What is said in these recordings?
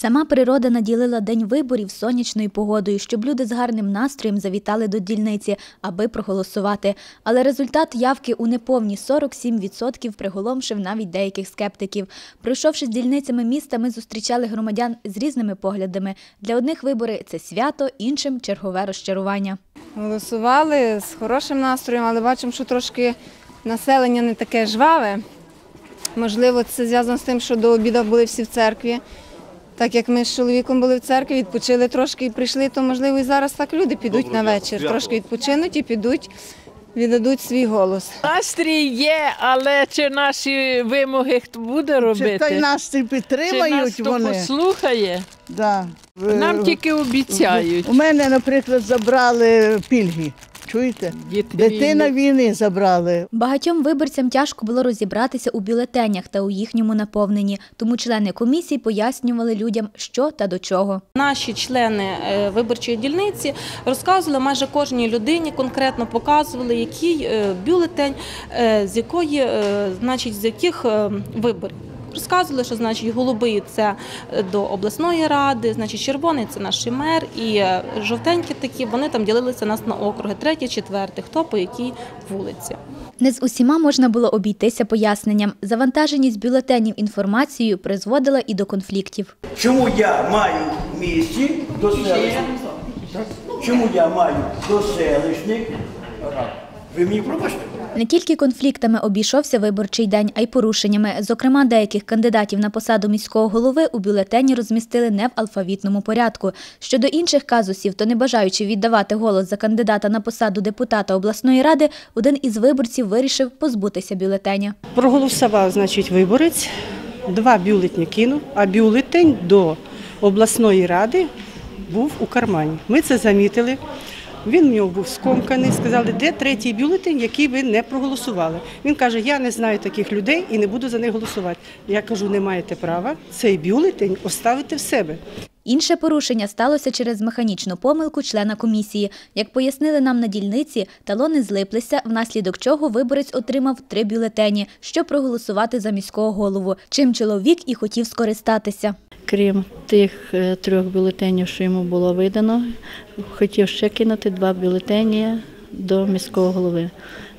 Сама природа наділила день виборів сонячною погодою, щоб люди з гарним настроєм завітали до дільниці, аби проголосувати. Але результат явки у неповні 47% приголомшив навіть деяких скептиків. Пройшовши з дільницями міста, ми зустрічали громадян з різними поглядами. Для одних вибори це свято, іншим чергове розчарування. Голосували з хорошим настроєм, але бачимо, що трошки населення не таке жваве. Можливо, це зв'язано з тим, що до обіду були всі в церкві. Так як ми з чоловіком були в церкві, відпочили трошки і прийшли, то можливо і зараз так люди підуть на вечір. Трошки відпочинуть і підуть, віддадуть свій голос. Настрій є, але чи наші вимоги хто буде робити? Чи той нас і Чи нас підтримають хто вони? послухає? Да. Нам тільки обіцяють. У мене, наприклад, забрали пільги. Чуєте? Діти Дитина війни забрали. Багатьом виборцям тяжко було розібратися у бюлетенях та у їхньому наповненні, тому члени комісії пояснювали людям, що та до чого. Наші члени е, виборчої дільниці розказували майже кожній людині, конкретно показували, який е, бюлетень, е, з якої, значить, з яких виборів. Розказували, що значить голубий це е, до обласної ради, значить червоний це наш мер, і е, жовтенькі такі вони там ділилися нас на округи, третій, четвертий, хто по якій вулиці. Не з усіма можна було обійтися поясненням. Завантаженість бюлетенів інформацією призводила і до конфліктів. Чому я маю в місті до селищних? Чому я маю до селищних? Ви мені пробачте? Не тільки конфліктами обійшовся виборчий день, а й порушеннями. Зокрема, деяких кандидатів на посаду міського голови у бюлетені розмістили не в алфавітному порядку. Щодо інших казусів, то не бажаючи віддавати голос за кандидата на посаду депутата обласної ради, один із виборців вирішив позбутися бюлетеня. Проголосував, значить, виборець, два бюлетні кинув, а бюлетень до обласної ради був у кармані. Ми це замітили. Він в нього був скомканий, сказали, де третій бюлетень, який ви не проголосували. Він каже, я не знаю таких людей і не буду за них голосувати. Я кажу, не маєте права цей бюлетень оставити в себе. Інше порушення сталося через механічну помилку члена комісії. Як пояснили нам на дільниці, талони злиплися, внаслідок чого виборець отримав три бюлетені, щоб проголосувати за міського голову, чим чоловік і хотів скористатися. Крім тих е, трьох бюлетенів, що йому було видано, хотів ще кинути два бюлетені до міського голови.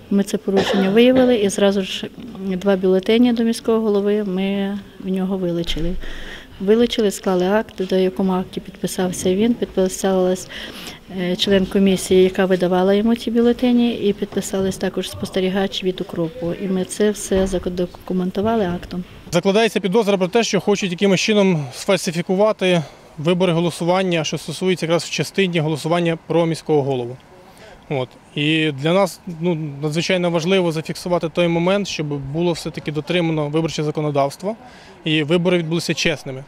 Ми це порушення виявили і зразу ж два бюлетені до міського голови ми в нього вилучили. Вилучили, склали акт, до якому акті підписався він, підписалась е, член комісії, яка видавала йому ці бюлетені, і підписались також спостерігач від укропу. І ми це все задокументували актом. Закладається підозра про те, що хочуть якимось чином сфальсифікувати вибори голосування, що стосується якраз в частині голосування про міського голову. От. І для нас ну, надзвичайно важливо зафіксувати той момент, щоб було все-таки дотримано виборче законодавство і вибори відбулися чесними.